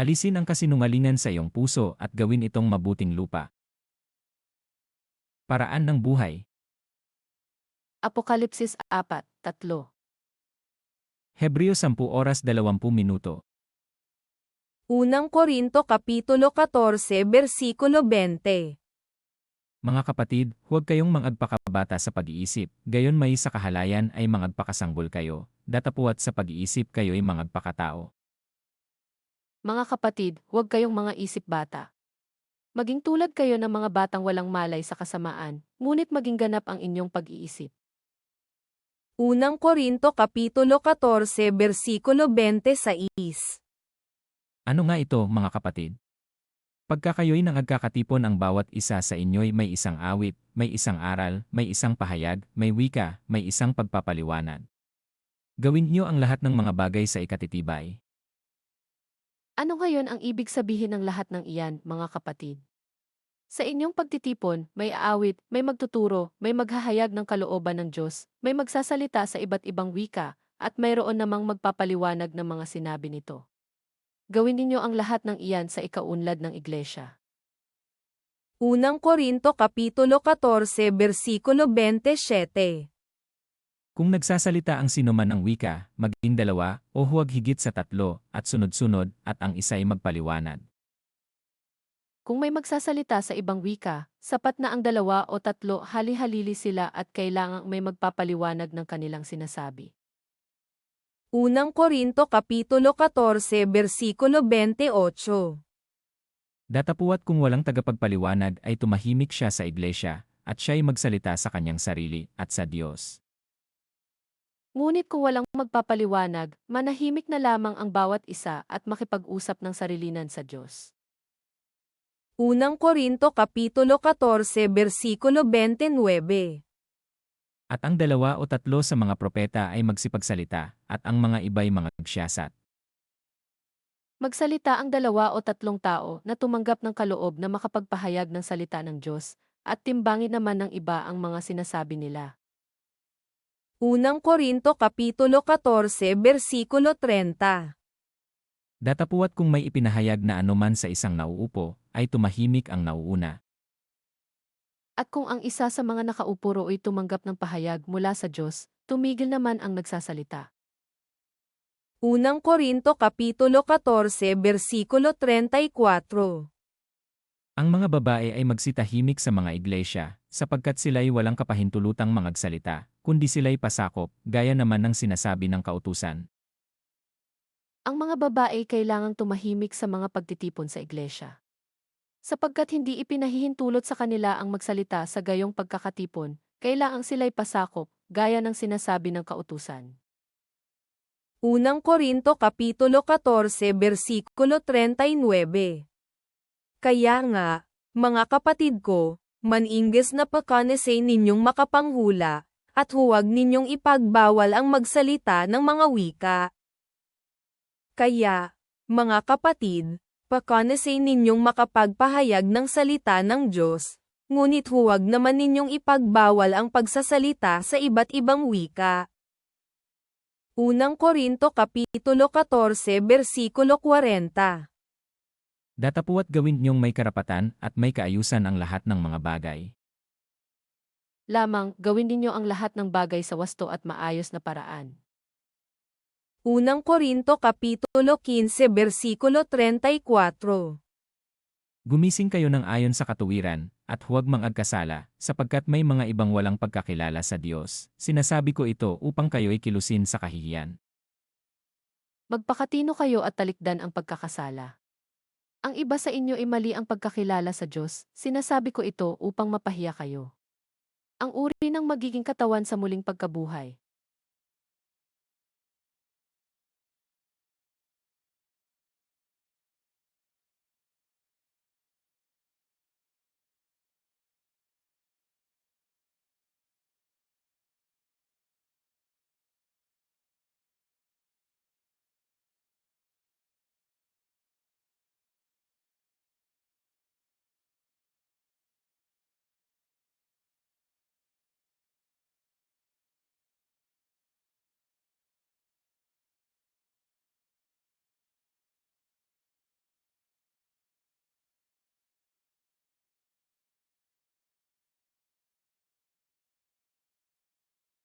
Alisin ang kasinungalingan sa iyong puso at gawin itong mabuting lupa. Paraan ng buhay. Apokalipsis 4, 3. Hebreo 10 oras 20 minuto. Unang Korinto Kapitulo 14 Versikulo 20 Mga kapatid, huwag kayong mangagpakabata sa pag-iisip, gayon may sa kahalayan ay mangagpakasanggol kayo, datapuat sa pag-iisip kayo'y mangagpakatao. Mga kapatid, huwag kayong mga isip bata. Maging tulad kayo ng mga batang walang malay sa kasamaan, ngunit maging ganap ang inyong pag-iisip. Unang Korinto Kapitulo 14 Versikulo 26 Ano nga ito, mga kapatid? Pagka kayo'y nangagkakatipon ang bawat isa sa inyo'y may isang awit, may isang aral, may isang pahayag, may wika, may isang pagpapaliwanag. Gawin niyo ang lahat ng mga bagay sa ikatitibay. Ano ngayon ang ibig sabihin ng lahat ng iyan, mga kapatid? Sa inyong pagtitipon, may aawit, may magtuturo, may maghahayag ng kalooban ng Diyos, may magsasalita sa iba't ibang wika, at mayroon namang magpapaliwanag ng mga sinabi nito. Gawin ninyo ang lahat ng iyan sa ikaunlad ng iglesia. Unang Korinto Kapitulo 14 Versikulo 27 Kung nagsasalita ang sinuman ng wika, maging dalawa, o huwag higit sa tatlo, at sunod-sunod, at ang isa'y magpaliwanag. Kung may magsasalita sa ibang wika, sapat na ang dalawa o tatlo hali-halili sila at kailangang may magpapaliwanag ng kanilang sinasabi. Unang Korinto Kapitulo 14 Versikulo 28 Datapuat kung walang tagapagpaliwanag ay tumahimik siya sa iglesia, at siya'y magsalita sa kanyang sarili at sa Diyos. Ngunit kung walang magpapaliwanag, manahimik na lamang ang bawat isa at makipag-usap ng sarilinan sa Diyos. Unang Korinto Kapitulo 14 Versikulo 29 At ang dalawa o tatlo sa mga propeta ay magsipagsalita, at ang mga iba'y mga siyasat. Magsalita ang dalawa o tatlong tao na tumanggap ng kaloob na makapagpahayag ng salita ng Diyos, at timbangin naman ng iba ang mga sinasabi nila. Unang Korinto Kapitulo 14 Versikulo 30 Datapuat kung may ipinahayag na anuman sa isang nauupo, ay tumahimik ang nauuna. At kung ang isa sa mga nakaupo ay tumanggap ng pahayag mula sa Diyos, tumigil naman ang nagsasalita. Unang Korinto Kapitulo 14 Versikulo 34 Ang mga babae ay magsitahimik sa mga iglesia, sapagkat sila'y walang kapahintulutang mangagsalita, kundi sila'y pasakop, gaya naman ng sinasabi ng kautusan. Ang mga babae kailangang tumahimik sa mga pagtitipon sa iglesia. Sapagkat hindi ipinahihintulot sa kanila ang magsalita sa gayong pagkakatipon, kailangang sila'y pasakop, gaya ng sinasabi ng kautusan. Unang Korinto Kapitulo 14 Versikulo 39 Kaya nga, mga kapatid ko, maningges na pagkanesay ninyong makapanghula, at huwag ninyong ipagbawal ang magsalita ng mga wika. Kaya, mga kapatid, Pakanasay ninyong makapagpahayag ng salita ng Diyos, ngunit huwag naman ninyong ipagbawal ang pagsasalita sa iba't ibang wika. Unang Korinto Kapitulo 14 Versikulo 40 Datapuat gawin niyong may karapatan at may kaayusan ang lahat ng mga bagay. Lamang, gawin ninyo ang lahat ng bagay sa wasto at maayos na paraan. Unang Korinto Kapitulo 15 Versikulo 34 Gumising kayo ng ayon sa katuwiran, at huwag mangagkasala, sapagkat may mga ibang walang pagkakilala sa Diyos. Sinasabi ko ito upang kayo'y kilusin sa kahihiyan. Magpakatino kayo at talikdan ang pagkakasala. Ang iba sa inyo ay mali ang pagkakilala sa Diyos, sinasabi ko ito upang mapahiya kayo. Ang uri ng magiging katawan sa muling pagkabuhay.